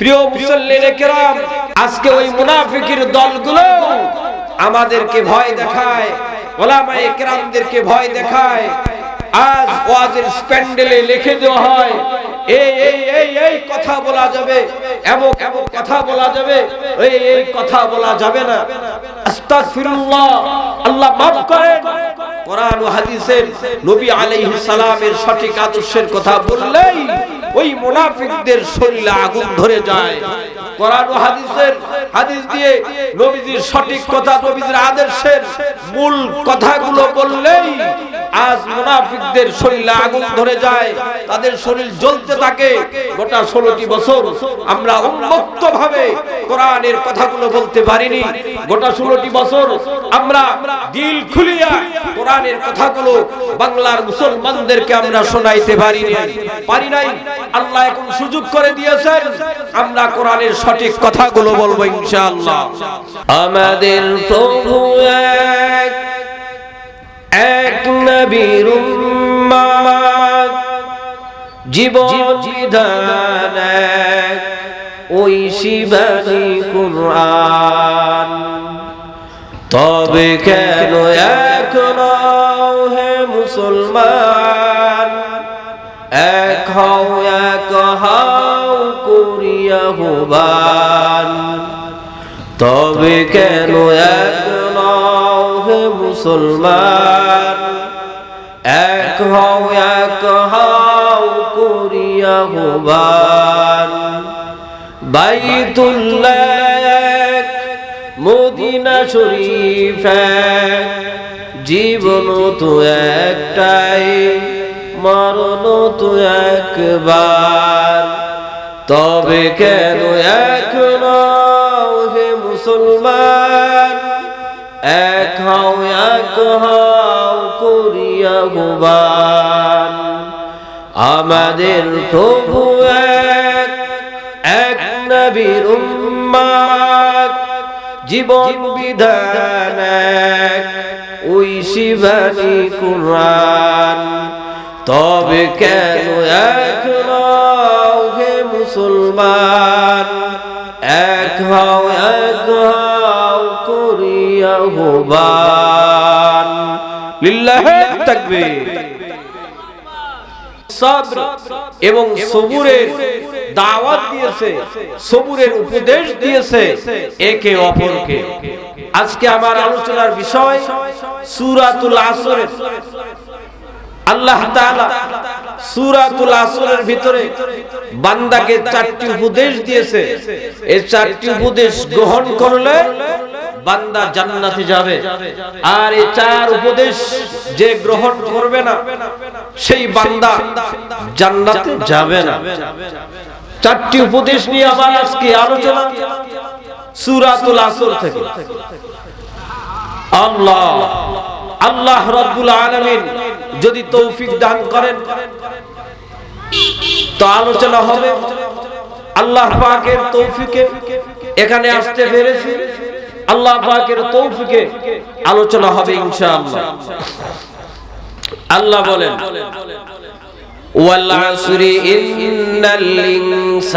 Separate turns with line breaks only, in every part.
প্রিয় মুসল্লিনে কেরাম, আজকে ওই মুনাফিকের দলগুলো আমাদেরকে ভয় দেখায়, ওলামায়ে কেরামদেরকে ভয় দেখায়। আজ ওয়াজের স্প্যান্ডেলে লিখে দেওয়া হয়, এই এই এই এই কথা বলা যাবে, এমন এমন কথা বলা যাবে, এই এই কথা বলা যাবে না। আস্তাগফিরুল্লাহ, আল্লাহ মাফ করেন। কোরআন ও হাদিসের নবী আলাইহিস সালামের সঠিক আদর্শের কথা বললেই ওই মুনাফিকদের শরীরে আগুন ধরে যায়। কোরআন ও হাদিসের হাদিস দিয়ে নবীজির সঠিক কথা, নবীজির আদর্শের মূল কথাগুলো বললেই আজ মুনাফিকদের শরীরে আগুন ধরে যায়। তাদের শরীর জ্বলতে থাকে গোটা ষোলোটি বছর। আমরা উন্মুক্ত ভাবে কোরআনের কথাগুলো বলতে পারিনি। গোটা ষোলোটি বছর আমরা দিল খুলিয়া কোরআনের কথাগুলো বাংলার মুসলমানদেরকে আমরা শোনাইতে পারিনি। পারি নাই? আল্লাহ এখন সুযোগ করে দিয়েছেন। আমরা কোরআনের সঠিক কথাগুলো বলব ইনশাআল্লাহ। আমাদের প্রভু এক এক নবীর উম্মাদ, জীবন বিধান এক, ওই শিবানী কুরআন। তবে কেন এখন হে মুসলমান? করিয়া হবান তবে কেন এক হে মুসলমান? এক হও, এক হাও করিয়া হবান বাইতুল্লাহ, মদিনা শরীফ, জীবন তো একটাই, মরণ তো একবার। তবে কেন এক হে মুসলমান? এক হও এক হও করিয়া গুবান আমাদের প্রভু এক এক নবীর উম্মাদ। জীবন বিধান এক, ওই শিবানী কুরআন। তবে কেন এক মুসলমান, এক হও এক হও করিয়া হবান। লিল্লাহে তাকবীর। সবর এবং সবুরের দাওয়াত দিয়েছে, সবুরের উপদেশ দিয়েছে একে অপরকে। আজকে আমার আলোচনার বিষয় সূরাতুল আসরের। আল্লাহ সূরাতুল আসরের ভিতরে বান্দাকে চারটি উপদেশ দিয়েছে। এই চারটি উপদেশ গ্রহণ করলে বান্দা জান্নাতে যাবে। আর এই চার উপদেশ যে গ্রহণ করবে না, সেই বান্দা জান্নাতে যাবে না। চারটি উপদেশ নিয়ে আমার আজকে আলোচনা সূরাতুল আসর থেকে। আল্লাহ আল্লাহ রব্বুল আলামিন যদি তৌফিক দান করেন তো আলোচনা হবে আল্লাহ পাকের তৌফিকে এখানে আসতে পেরেছি আল্লাহ পাকের তৌফিকে আলোচনা হবে ইনশাআল্লাহ আল্লাহ বলেন والعصر إن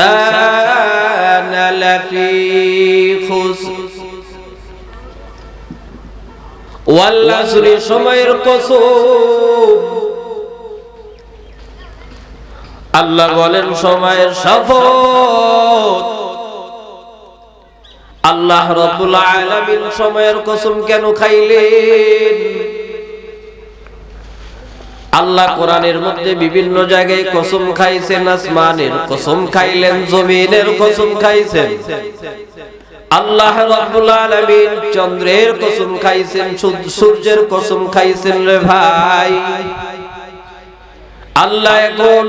الإنسان لفي خسر আল্লাহ বলেন, সময়ের শপথ। আল্লাহ রব্বুল সময়ের কসম কেন খাইলেন? আল্লাহ কোরআনের মধ্যে বিভিন্ন জায়গায় কসম খাইছেন, আসমানের কসম খাইলেন, জমিনের কসম খাইছেন। আল্লাহ রাব্বুল আলামিন চন্দ্রের কসম খাইছেন সূর্যের কসম খাইছেন রে ভাই। আল্লাহ এখন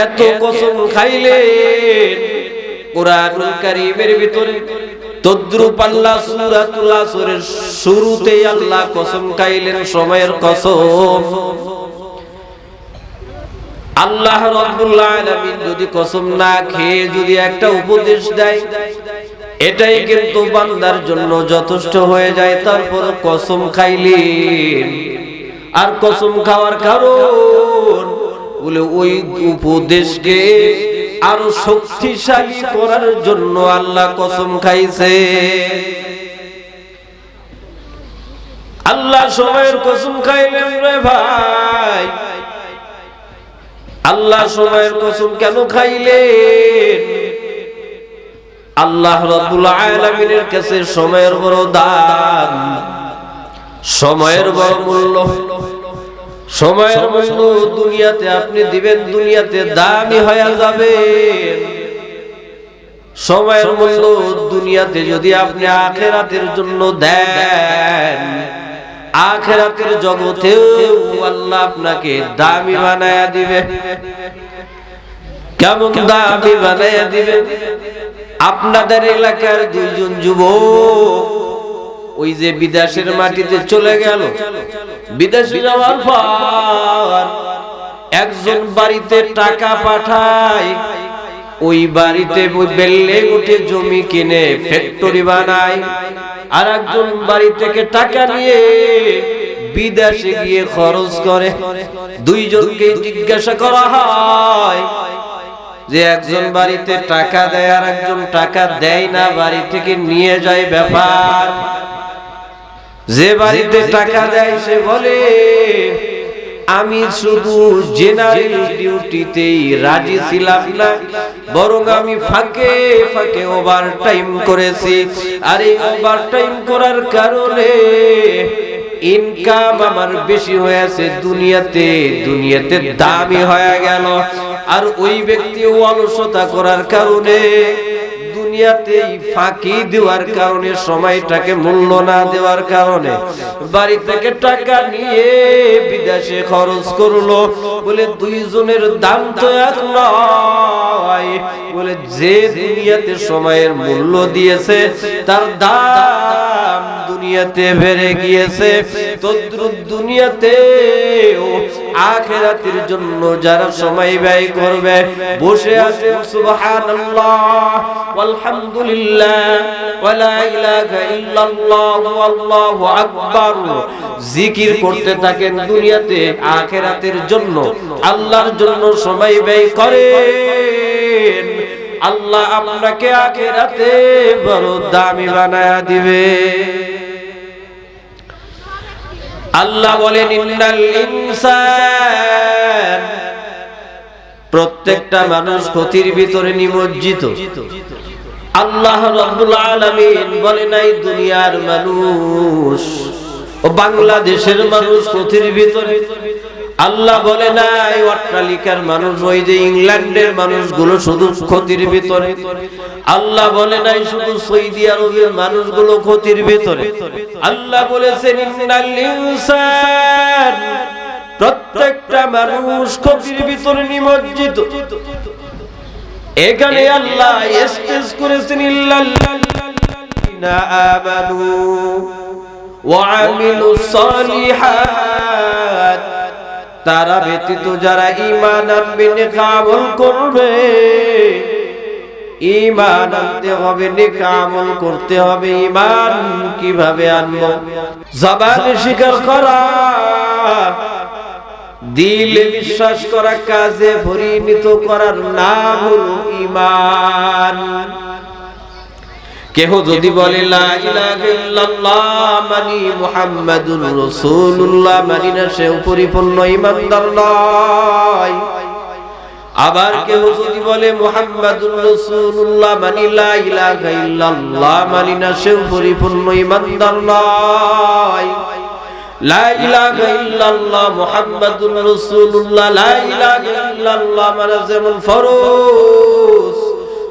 এত কসম খাইলেন, কোরআনুল কারীমের ভিতরে তদ্রুপ আল্লাহ সূরাতুল আসরের শুরুতেই আল্লাহ কসম খাইলেন সময়ের কসম। আল্লাহ রাব্বুল আলামিন যদি কসম না খেয়ে যদি একটা উপদেশ দেয় এটাই কিন্তু বান্দার জন্য যথেষ্ট হয়ে যায়, তারপর কসম খাইলেন আর কসম খাওয়ার কারণ বলে ওই উপদেশকে আরও শক্তিশালী করার জন্য আল্লাহ কসম খাইছে। আল্লাহ সময়ের কসম খাইলেন রে ভাই। আল্লাহ সময়ের কসম কেন খাইলেন? আল্লাহ রব্বুল আলামিনের কাছে সময়ের বড় দাম সময়ের বড় মূল্য। সময়ের মূল্য দুনিয়াতে আপনি দিবেন, দুনিয়াতে দামি হয়ে যাবে। সময়ের মূল্য দুনিয়াতে যদি আপনি আখেরাতের জন্য দেন, আখেরাতের জগতেও আল্লাহ আপনাকে দামি বানায়া দিবে। কেমন দামি বানায়া দিবে? আপনাদের এলাকার দুইজন যুবক ওই যে বিদেশের মাটিতে চলে গেল। বিদেশি যাওয়ার পর একজন বাড়িতে টাকা পাঠায়, ওই বাড়িতে বেললে উঠে জমি কিনে ফ্যাক্টরি বানায় আর একজন বাড়ি থেকে টাকা নিয়ে বিদেশে গিয়ে খরচ করে। দুইজনকে জিজ্ঞাসা করা হয় যে একজন বাড়িতে টাকা দেয় আর একজন টাকা দেয় না, বাড়ি থেকে নিয়ে যায় ব্যাপার। যে বাড়িতে টাকা দেয়, সে বলে, আমি শুধু জেনারেল ডিউটিতেই রাজি ছিলাম না, বরং আমি ফাঁকে ফাঁকে ওভার টাইম করেছি। আর এই ওভার টাইম করার কারণে ইনকাম আমার বেশি হয়েছে, দুনিয়াতে দুনিয়াতে দামি হয়ে গেল। আর ওই ব্যক্তি অলসতা করার কারণে, দুনিয়াতেই ফাঁকি দেওয়ার কারণে, সময়টাকে মূল্য না দেওয়ার কারণে বাড়ি থেকে টাকা নিয়ে বিদেশে খরচ করল। বলে, দুইজনের দাম তো এক নয়। বলে, যে দুনিয়াতে সময়ের মূল্য দিয়েছে, তার দাম দুনিয়াতে বেড়ে গিয়েছে। তদ্রুপ দুনিয়াতে আখেরাতের জন্য যারা সময় ব্যয় করবে, বসে আছে ওয়ালা জিকির করতে থাকেন দুনিয়াতে, আখেরাতের জন্য, আল্লাহর জন্য সময় ব্যয় করেন। আল্লাহ আপনাকে আখেরাতে বড় দামি বানায়া দিবে। আল্লাহ বলেন প্রত্যেকটা মানুষ ক্ষতির ভিতরে নিমজ্জিত। আল্লাহ বলে নাই দুনিয়ার মানুষ ও বাংলাদেশের মানুষ ক্ষতির ভিতরে আল্লাহ বলে নাই অট্টালিকার মানুষ, ওই যে ইংল্যান্ডের মানুষগুলো শুধু ক্ষতির ভিতরে। আল্লাহ বলে নাই শুধু সৌদি আরবের মানুষগুলো ক্ষতির ভিতরে। আল্লাহ বলেছেন প্রত্যেকটা মানুষ ক্ষতির ভিতরে নিমজ্জিত। এখানে আল্লাহ স্টেজ করেছেন ইল্লাল্লাযিনা আমানু ওয়া আমিলুস সালিহাত। তারা ব্যতীত যারা ঈমান আনবে, নেকামল করবে। ইমান আনতে হবে, নেকামল করতে হবে। ইমান কীভাবে আনব? জবানে স্বীকার করা। দিলে বিশ্বাস করা, কাজে পরিণত করার নাম হলো ঈমান। কেহ যদি বলে মানি মুহাম্মাদুর রাসূলুল্লাহ মানি না সে পরিপূর্ণ ঈমানদার নয়। আবার কেউ যদি বলে, মুহাম্মাদুর রাসূলুল্লাহ মানি লা ইলাহা ইল্লাল্লাহ মানি না সে পরিপূর্ণ ঈমানদার নয়। লা ইলাহা ইল্লাল্লাহ, মুহাম্মাদুর রাসূলুল্লাহ, লা ইলাহা ইল্লাল্লাহ মানে যেমন ফরজ।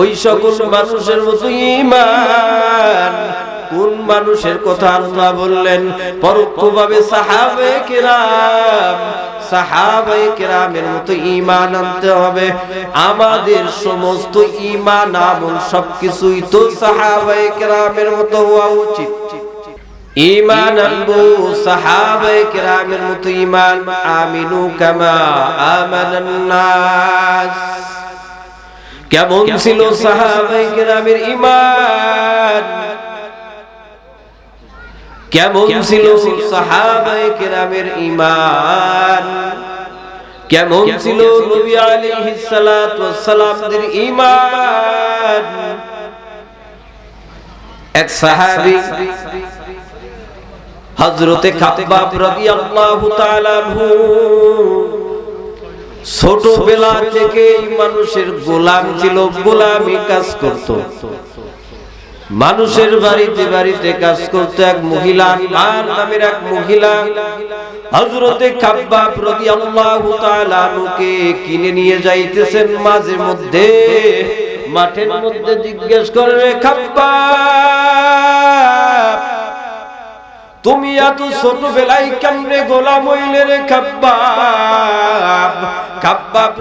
ওই সকল মানুষের মতো ইমান কোন মানুষের কথা আল্লাহ বললেন? পরোক্ষভাবে সাহাবে কেরাম সাহাবাই কেরামের মতো ইমান আনতে হবে। আমাদের সমস্ত ইমান আমল সবকিছুই তো সাহাবাই কেরামের মতো হওয়া উচিত। ইমান আনব সাহাবাই কেরামের মতো ইমান আমিনু কামা আমানান নাস। কেমন ছিল সাহাবাই কেরামের ইমান কেমন ছিল সাহাবাই কেরামের ইমান কেমন ছিল নবী আলাইহিস সালাতু ওয়াস সালামদের ইমান এক সাহাবী হযরতে খাব্বাব রাদিয়াল্লাহু তাআলা আনহু ছোটবেলা থেকে মানুষের গোলাম ছিল, গোলামি কাজ করত। মানুষের বাড়িতে বাড়িতে কাজ করতে এক মহিলা আর নামের এক মহিলা। হজরতে খাব্বাব রাদিয়াল্লাহু তাআলা আনহুকে কিনে নিয়ে যাইতেছেন মাঝে মধ্যে। মাঠের মধ্যে জিজ্ঞেস করে খাব্বাব তুমি এত ছোটবেলায় কেমনে গোলাম হইলে রে খাব্বাব? খাব্বাব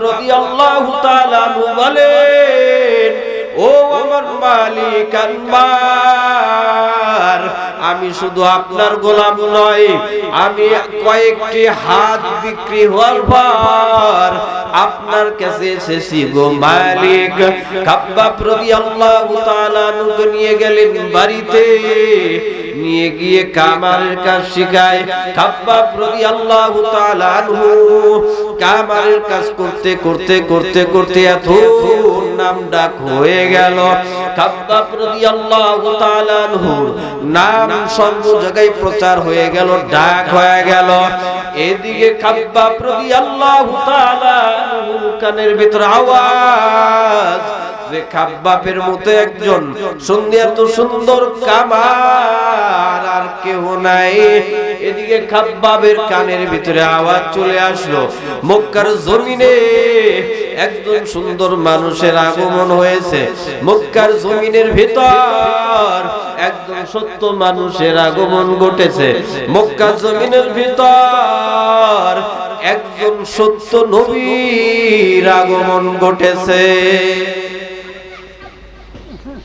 তাআলা আনহু বলেন, ও আমার মালিক আমি শুধু আপনার গোলাম নয়, আমি কয়েকটি হাত বিক্রি হওয়ার পর আপনার কাছে এসেছি গো মালিক। রাদিয়াল্লাহু তাআলা আনহুকে নিয়ে গেলেন বাড়িতে, নিয়ে গিয়ে কামারের কাজ শিখায়। রাদিয়াল্লাহু তাআলা আনহু কামারের কাজ করতে করতে করতে করতে এত নাম ডাক হয়ে গেল। খাব্বাব রাদিয়াল্লাহু তাআলা আনহু। নাম সর্ব জায়গায় প্রচার হয়ে গেল, ডাক হয়ে গেল। এদিকে খাব্বাব রাদিয়াল্লাহু তাআলা আনহু কানের ভিতর আওয়াজ। যে খাব্বাবের মতো একজন সুন্দর এত সুন্দর কামার আর কেউ নাই। এদিকে খাব্বাবের কানের ভিতরে আওয়াজ চলে আসলো, মক্কার জমিনে একজন সুন্দর মানুষের আগমন হয়েছে। মক্কার জমিনের ভিতর একজন সত্য মানুষের আগমন ঘটেছে। মক্কা জমিনের ভিতর একজন সত্য নবীর আগমন ঘটেছে।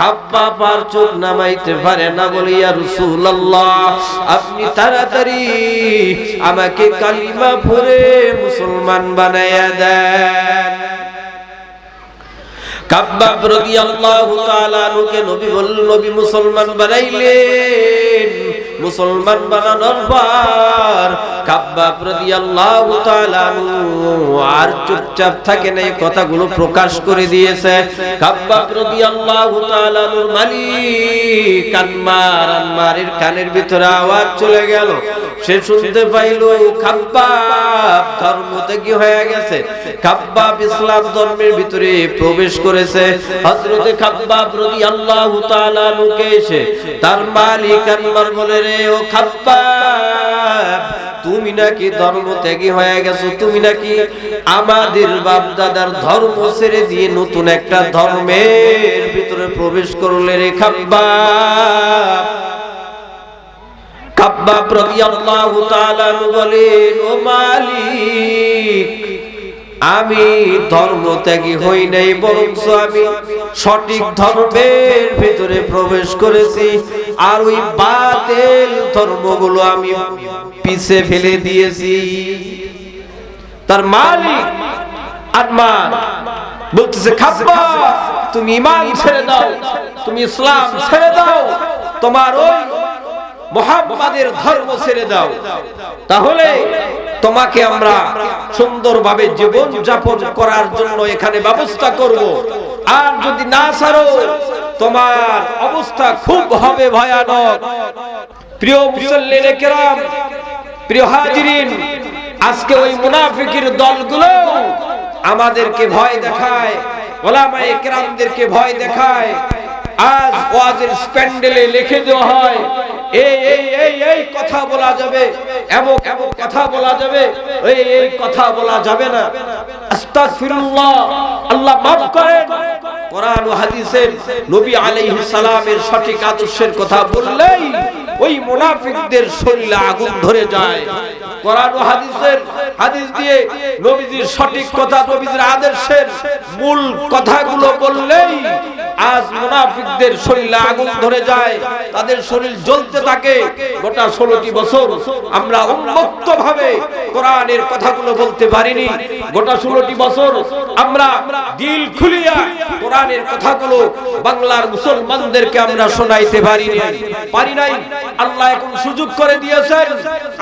খাব্বাব আর চোখ নামাইতে পারে না বলিয়া রাসূলুল্লাহ, আপনি তাড়াতাড়ি আমাকে কালিমা পড়ে মুসলমান বানায়া দেন। কাব্বাব রাদিয়াল্লাহু তাআলা আনহুকে নবী বলল, নবী মুসলমান বানাইলেন। মুসলমান বানানোর পর আর চুপচাপ থাকে না এই কথাগুলো প্রকাশ করে দিয়েছে। কানের ভিতরে আওয়াজ চলে গেল। সে শুনতে পাইল ধর্ম থেকে হয়ে গেছে। খাব্বাব ইসলাম ধর্মের ভিতরে প্রবেশ করেছে। হযরতে খাব্বাব এসে তার মালিক বলে, রে ও খাব্বাব তুমি নাকি ধর্ম ত্যাগী হয়ে গেছো? তুমি নাকি আমাদের বাপ দাদার ধর্ম ছেড়ে দিয়ে নতুন একটা ধর্মের ভিতরে প্রবেশ করলে রে খাব্বা। কাব্বাব রাদিয়াল্লাহু তাআলা বলেন ও মালিক আমি ধর্ম ত্যাগী হই নাই বরং আমি সঠিক ধর্মের ভিতরে প্রবেশ করেছি। আর ওই বাতিল ধর্মগুলো আমি পিছে ফেলে দিয়েছি। তার মালিক আদমান বলতেছে, খাব্বা, তুমি ইমান ছেড়ে দাও, তুমি ইসলাম ছেড়ে দাও, তোমার ওই মোহাম্মদের ধর্ম ছেড়ে দাও। তাহলে তোমাকে আমরা সুন্দরভাবে জীবন যাপন করার জন্য এখানে ব্যবস্থা করব। আর যদি না ছাড়ো, তোমার অবস্থা খুব হবে ভয়ানক। প্রিয় মুসল্লিন কেরাম, প্রিয় হাজিরিন, আজকে ওই মুনাফিকের দলগুলো আমাদেরকে ভয় দেখায়, ওলামায়ে কেরামদেরকে ভয় দেখায়। আজ ওয়াজের স্প্যান্ডেলে লিখে দেওয়া হয় এই এই এই কথা বলা যাবে। কথা বলা যাবে। এই এই কথা বলা যাবে না। ও হাদিসের নবী সালামের সঠিক আদর্শের কথা বললেই ওই মুনাফিকদের শরীরে আগুন ধরে যায়। ও হাদিসের হাদিস দিয়ে নবীজির সঠিক কথা, নবীজির আদর্শের মূল কথাগুলো বললেই আজ মুনাফিকদের শরীরে আগুন ধরে যায়, তাদের শরীর জ্বলতে থাকে। গোটা ষোলোটি বছর আমরা উন্মুক্ত ভাবে কোরআনের কথাগুলো বলতে পারিনি। গোটা ষোলোটি বছর আমরা দিল খুলিয়া কোরআনের কথাগুলো বাংলার মুসলমানদেরকে আমরা শোনাইতে পারিনি। পারি নাই। আল্লাহ এখন সুযোগ করে দিয়েছেন।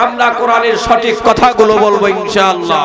আমরা কোরআনের সঠিক কথাগুলো বলব ইনশাআল্লাহ।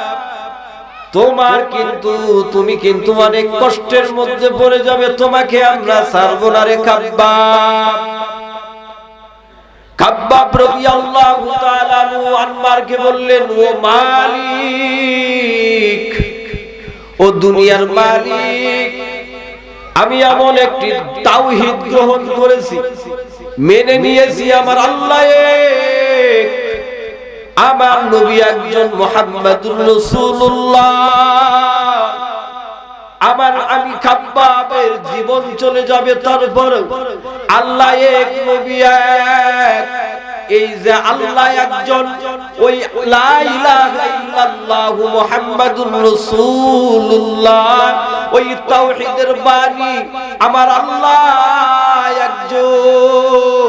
তোমার কিন্তু, তুমি কিন্তু অনেক কষ্টের মধ্যে পড়ে যাবে, তোমাকে আমরা ছাড়বো না রে খাব্বাব। রাদিয়াল্লাহু তাআলা আনহু আনমারকে বললেন, ও মালিক, ও দুনিয়ার মালিক, আমি এমন একটি তাওহীদ গ্রহণ করেছি, মেনে নিয়েছি আমার আল্লাহ আমার নবী একজন মোহাম্মদুর রাসূলুল্লাহ। আমার আমি খাব্বাবের জীবন চলে যাবে তারপর আল্লাহ এক নবী এক। এই যে আল্লাহ একজন, ওই লা ইলাহা ইল্লাল্লাহ মুহাম্মাদুর রাসূলুল্লাহ। ওই তাওহীদের বাণী আমার আল্লাহ একজন।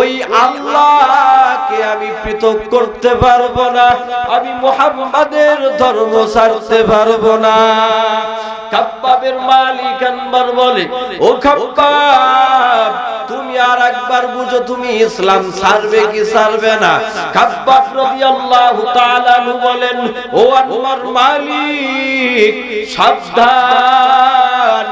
ওই আল্লাহকে আমি পৃথক করতে পারব না, আমি মুহাম্মাদের ধর্ম ছাড়তে পারব না। খাব্বাবের মালিক আনবার বলে, ও খাব্বাব, তুমি আর একবার বুঝো তুমি ইসলাম ছাড়বে কি ছাড়বে না? খাব্বাব রাদিয়াল্লাহু তাআলা বলেন, ও আনবার মালিক, সাবধান,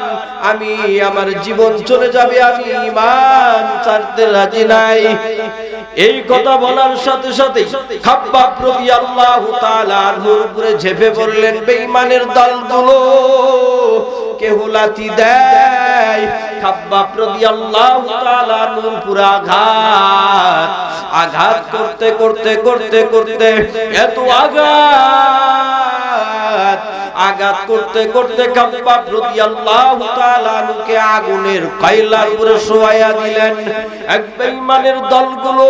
আমি আমার জীবন চলে যাবে, আমি ইমান ছাড়তে রাজি নাই। এই কথা বলার সাথে সাথে খাব্বাব রাদিয়াল্লাহু তাআলা নূর উপরে ঝেপে পড়লেন, বেঈমানের দলগুলো কেউ লাথি দেয়? খাব্বাব রাদিয়াল্লাহু তাআলা নূর পুরো আঘাত আঘাত করতে করতে করতে করতে এত আঘাত আঘাত করতে করতে কাব্বাব রাদিয়াল্লাহু তাআলা আগুনের কয়লার উপরে শোয়ায়া দিলেন। এক বেঈমানের দলগুলো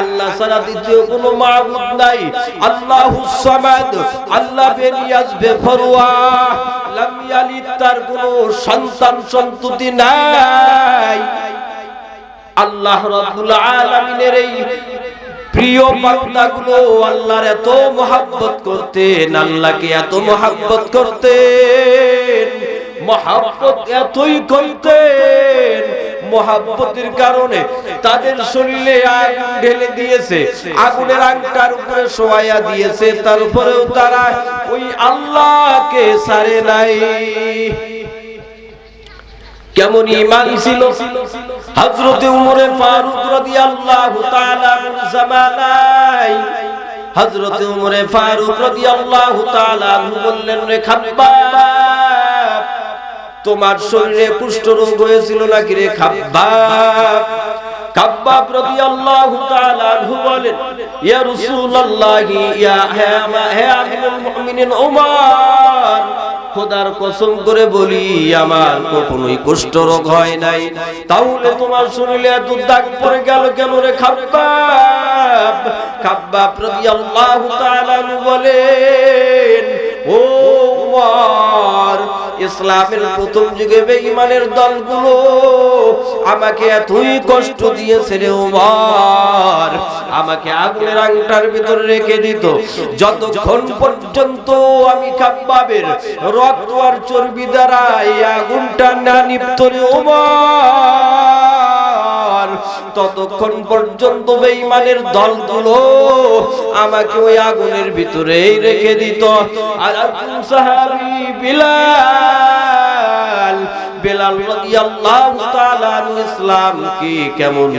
আল্লাহ ছাড়া দ্বিতীয় কোনো মাবুদ নাই। আল্লাহু সামাদ, আল্লাহ বেনিয়াজ বেফরওয়া লাম ইয়ালিদ, তার কোনো সন্তান সন্ততি নাই। আল্লাহ রাব্বুল আলামিনের এই প্রিয় বান্দাগুলো আল্লাহর এত মোহাব্বত করতেন, আল্লাহকে এত মোহাব্বত করতেন। মোহাব্বত এতই করতেন মোহাব্বতের কারণে তাদের শরীরে আগুন ঢেলে দিয়েছে, আগুনের আংটার উপরে শোয়াইয়া দিয়েছে তারপরেও তারা ওই আল্লাহকে সারে নাই। কেমন ইমান ছিল? হযরতে উমরে ফারুক রাদিয়াল্লাহু তাআলা জামানায় হযরতে উমরে ফারুক রাদিয়াল্লাহু তাআলা বললেন, রে খাব্বাব তোমার শরীরে কুষ্ঠ রোগ হয়েছিল নাকি রে খাব্বাব? কাব্বাব রাদিয়াল্লাহু তাআলা আনহু বলেন, ইয়া রাসূলুল্লাহি, ইয়া হে আমিরুল মুমিনিন খোদার কসম করে বলি, আমার কখনোই কুষ্ঠ রোগ হয় নাই। তাহলে তোমার শরীরে এত দাগ পড়ে গেল কেন রে খাব্বাব? কাব্বাব রাদিয়াল্লাহু তাআলা বলেন, ও উমর ইসলামের প্রথম যুগে বেঈমানের দলগুলো আমাকে এতই কষ্ট দিয়েছে রে ওমর আমাকে আগুনের আংটার ভিতর রেখে দিত। যতক্ষণ পর্যন্ত আমি কাব্বাবের রক্ত আর চর্বি দ্বারা এই আগুনটা না নিপ্ত রে উমর। ততক্ষণ পর্যন্ত বেঈমানের দলগুলো আমাকে ওই আগুনের ভিতরেই রেখে দিত। আর বিলাল ইসলাম কি কেমন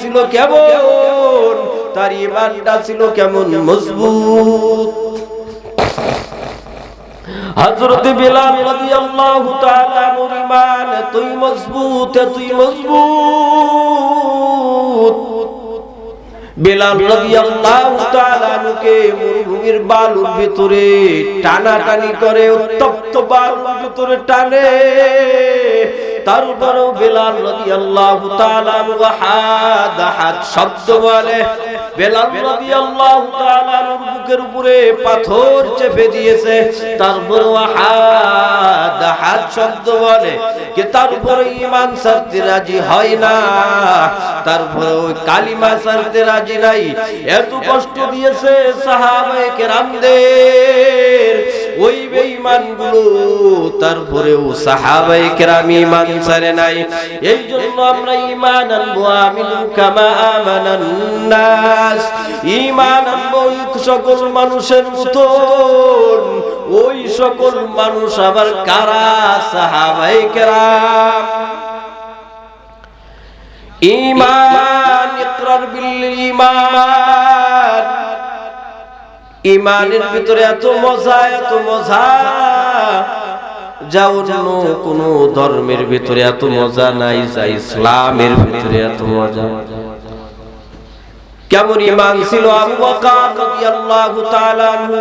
ছিল কেমন? তার ঈমানটা ছিল কেমন মজবুত? হযরত বিলাল রাদিয়াল্লাহু তাআলা তুই মজবুত তুই মজবুত। বিলাল রাদিয়াল্লাহু তাআলা নুকে মরুভূমির বালুর ভিতরে টানাটানি করে, উত্তপ্ত বালুর ভিতরে টানে। বেলাল রাদিয়াল্লাহু তাআলা আনহু হাদ হাদ শব্দ বলে। বেলাল তাআলা আনহুর বুকের উপরে পাথর চেপে দিয়েছে। তারপরেও হাদ হাদ শব্দ বলে কি তারপরে ইমান ছাড়তে রাজি হয় না। তারপরে ওই কালিমা ছাড়তে রাজি নাই। এত কষ্ট দিয়েছে সাহাবায়ে কেরামদের। ওই বেঈমানগুলো তারপরেও সাহাবায়ে কেরাম ঈমান ছাড়ে নাই। এই জন্য আমরা ঈমান আনব, আমিনু কামা আমানান নাস। ঈমান আনব সকল মানুষের মতন। ওই সকল মানুষ আবার কারা? সাহাবায়ে কেরাম। ঈমান, ইকরার বিল, ঈমান। ইমানের ভিতরে এত মজা এত মজা। যা অন্য কোন ধর্মের ভিতরে এত মজা নাই যা ইসলামের ভিতরে এত মজা। কেমন ইমান ছিল আবু বকর রাদিয়াল্লাহু তাআলা আনহু?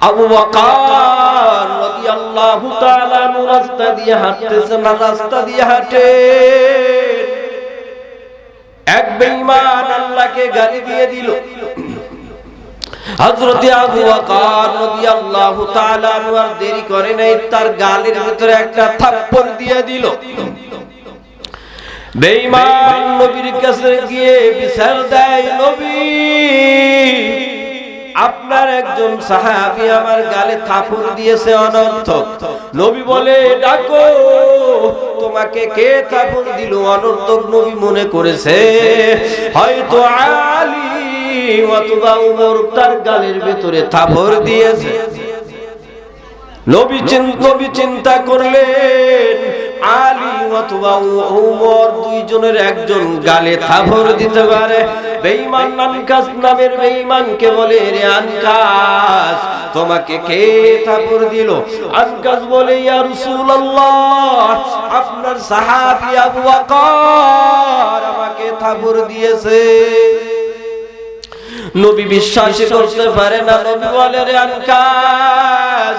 আবু বকর রাদিয়াল্লাহু তাআলা আনহু রাস্তা দিয়ে হাঁটতেছেন রাস্তা দিয়ে হাঁটে। এক বেঈমান আল্লাহকে গালি দিয়ে দিল। হযরতে আবু বকর রাদিয়াল্লাহু তাআলা আর দেরি করে নাই, তার গালের ভিতরে একটা থাপ্পড় দিয়ে দিল। বেঈমান নবীর কাছে গিয়ে বিচার দেয়, নবী, আপনার একজন সাহাবী আমার গালে থাপড় দিয়েছে অনর্থক। নবী বলে, ডাকো, তোমাকে কে থাপড় দিল? অনর্থক নবী মনে করেছে, হয়তো আলী তার গালের ভিতরে থাপড় দিয়েছে। চিন্তা করলেন, আলী অথবা উমর দুইজনের একজন গালে থাপড় দিতে পারে। বেঈমান আনকাস নামের বেঈমানকে বলে, রে আনকাস তোমাকে কে থাপড় দিল? আনকাস বলে, ইয়া রাসূলুল্লাহ, আপনার সাহাবী আবু বকর আমাকে থাপড় দিয়েছে। নবী বিশ্বাস করতে পারে না নবী বলে রে আনকাস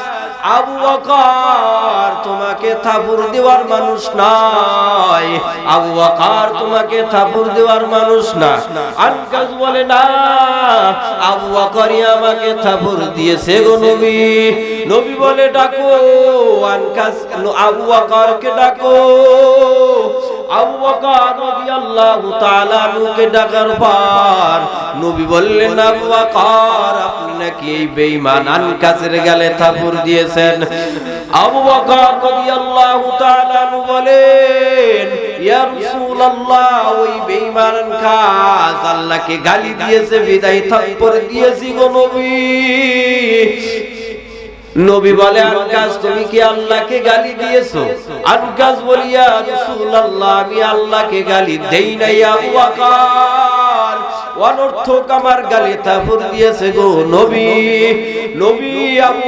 আবু বকর তোমাকে থাপুর দেওয়ার মানুষ নয় আবু বকর তোমাকে থাপুর দেওয়ার মানুষ না। আনকাস বলে, না, আবু বকরই আমাকে থাপুর দিয়েছে গো নবী। নবী বলে, ডাকো আনকাস আবু বকরকে ডাকো। আবু বকর রাদিয়াল্লাহু তাআলা নুকে ডাকার পর নবী বললেন, আবু বকর, আপনি নাকি এই বেঈমান আনকাসের গালে থাপড় দিয়েছেন আবু বকর রাদিয়াল্লাহু তাআলা বলেন, ইয়া রাসূলুল্লাহ, ওই বেঈমান কাজ আল্লাহকে গালি দিয়েছে, বিদায় থাপড় দিয়েছি গো নবী। নবী বলে আনকাস তুমি কি আল্লাহকে গালি দিয়েছ? আনকাস বলিয়া রাসূলুল্লাহ, আমি আল্লাহকে গালি দেই নাই, আবু বকর। অনর্থক আমার গালি থাপড় দিয়েছে গো নবী। নবী আবু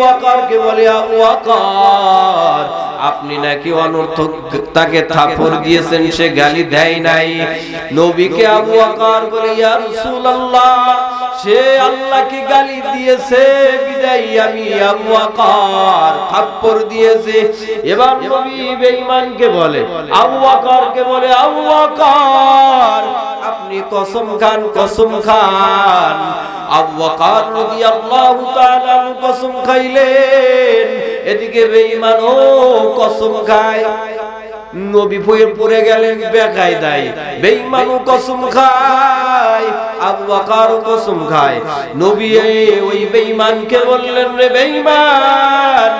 কে বলে, আবু আকার, আপনি নাকি অনর্থক তাকে থাপড় দিয়েছেন, সে গালি দেয় নাই? নবীকে আবু আকার বলে, ইয়া রাসূলুল্লাহ সে আল্লাহকে গালি দিয়েছে, বিদায় আমি আবু বকর থাপ্পড় দিয়েছে। এবার নবী বেঈমানকে বলে, আবু বকরকে বলে, আবু বকর আপনি কসম খান কসম খান। আবু বকর রাদিয়াল্লাহু তাআলা কসম খাইলেন। এদিকে বেঈমান, ও কসম খায়। নবী পড়ে গেলেন বেকায়দায়। বেঈমানু কসম খায়। আবু বকর কসম খায়। নবী ওই বেঈমানকে বললেন, রে বেঈমান,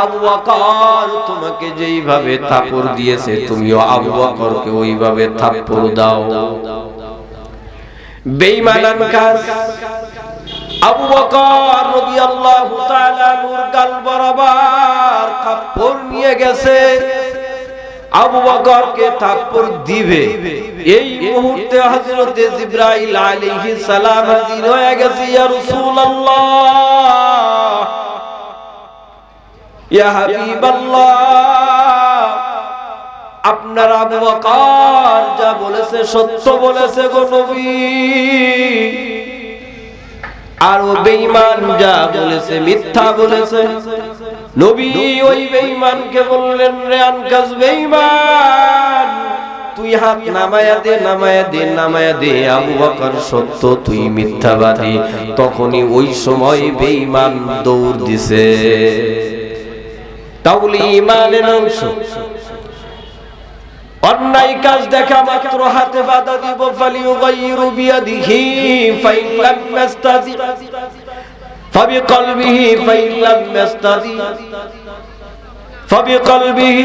আবু বকর তোমাকে যেইভাবে থাপড় দিয়েছে, তুমিও আবু বকরকে ওইভাবে থাপ্পড় দাও। বেঈমানান কাজ আবু বকর রাদিয়াল্লাহু তাআলা নূর গাল বরাবর থাপ্পড় নিয়ে গেছে। আবু বকরকে থাপ্পড় দিবে। এই মুহূর্তে হযরতে জিবরাইল আলাইহিস সালাম হাজির হয়ে গেছে, ইয়া রাসূলুল্লাহ। ইয়া হাবিবাল্লাহ। আপনার আবু বকর যা বলেছে সত্য বলেছে গো নবী। আর বেঈমান যা বলেছে, মিথ্যা বলেছে। নবী ওই বেঈমানকে বললেন, রে আনকাস বেঈমান, তুই হাত নামায়া দে নামায়া দে নামায়া দে, আবু বকর সত্য, তুই মিথ্যাবাদী। তখনই ওই সময় বেঈমান দৌড় দিছে। তাহলে ইমানের অংশ। অন্যায় কাজ দেখা মাত্র হাতে বাধা দিব ফালিউ গায়রু বিয়াদিহি, ফাইন লাম ইয়াস্তাজি ফাবিকলবিহি, ফাইন লাম ইয়াস্তাজি ফাবিকলবিহি